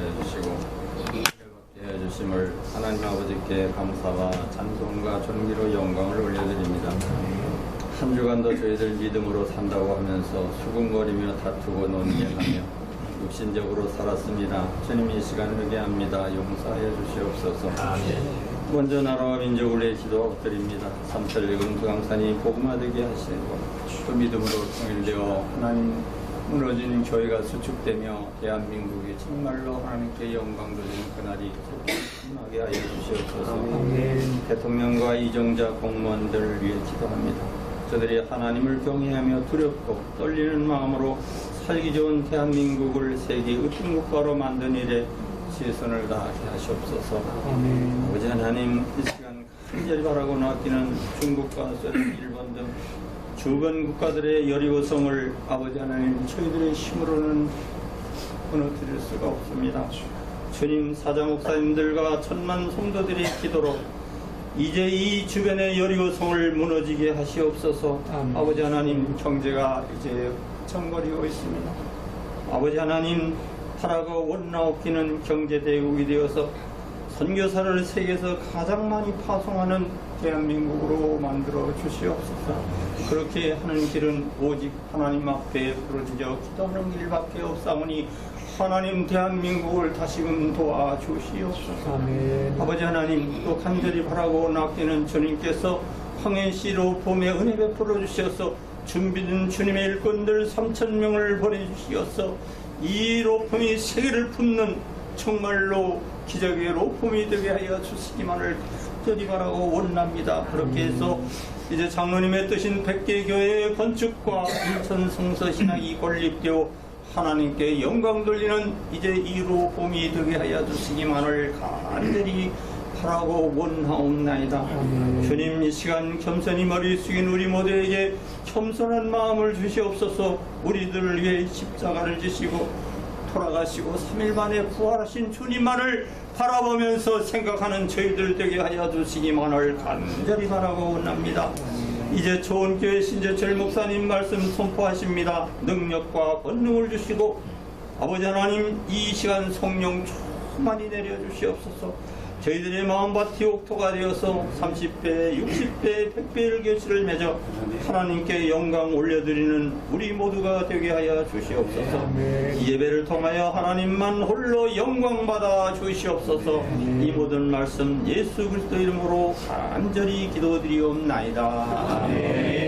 해주시고 해 주심을 하나님 아버지께 감사와 찬송과 존귀로 영광을 올려드립니다. 한 주간도 저희들 믿음으로 산다고 하면서 수군거리며 다투고 논쟁하며 육신적으로 살았습니다. 주님 이 시간 회개합니다. 용서해 주시옵소서. 먼저 나라와 민족을 위해 기도 드립니다. 삼천리금 두강산이 복음화 되게 하시고 또 믿음으로 통일되어 하나님 무너진 교회가 수축되며 대한민국이 정말로 하나님께 영광 돌리는 그날이 끝나게 하여 주시옵소서. 대통령과 이정자 공무원들을 위해 기도합니다. 저들이 하나님을 경외하며 두렵고 떨리는 마음으로 살기 좋은 대한민국을 세계 으뜸 국가로 만든 일에 최선을 다하게 하시옵소서. 아버지 하나님 이 시간 간절히 바라고 아끼는 중국과 소련, 일본 등 주변 국가들의 여리고성을 아버지 하나님 저희들의 힘으로는 무너뜨릴 수가 없습니다. 주님 사자 목사님들과 천만 성도들의 기도로 이제 이 주변의 여리고성을 무너지게 하시옵소서. 아멘. 아버지 하나님 경제가 이제 정거리고 있습니다. 아버지 하나님 나라가 원나옵기는 경제대국이 되어서 선교사를 세계에서 가장 많이 파송하는 대한민국으로 만들어 주시옵소서. 그렇게 하는 길은 오직 하나님 앞에 부르짖어 기도하는 길밖에 없사오니 하나님 대한민국을 다시금 도와주시옵소서. 아멘. 아버지 하나님 또 간절히 바라고 낚이는 주님께서 황해시로 봄에 은혜 베풀어 주셔서 준비된 주님의 일꾼들 3천 명을 보내주시어서 이 로품이 세계를 품는 정말로 기적의 로품이 되게 하여 주시기만을 간절히 바라고 원납니다. 그렇게 해서 이제 장로님의 뜻인 백개 교회의 건축과 인천 성서 신학이 건립되어 하나님께 영광 돌리는 이제 이로 봄이 되게 하여 주시기만을 간절히 바라고 원하옵나이다. 주님 이 시간 겸손히 머리 숙인 우리 모두에게 겸손한 마음을 주시옵소서 우리들을 위해 십자가를 지시고 돌아가시고 3일 만에 부활하신 주님만을 바라보면서 생각하는 저희들 되게 하여 주시기만을 간절히 바라고 원합니다. 이제 좋은 교회 신재철 목사님 말씀 선포하십니다. 능력과 권능을 주시고 아버지 하나님 이 시간 성령 충만히 내려 주시옵소서 저희들의 마음밭이 옥토가 되어서 30배, 60배, 100배를 결실을 맺어 하나님께 영광 올려드리는 우리 모두가 되게 하여 주시옵소서. 이 예배를 통하여 하나님만 홀로 영광 받아 주시옵소서 이 모든 말씀 예수 그리스도 이름으로 간절히 기도드리옵나이다 아멘.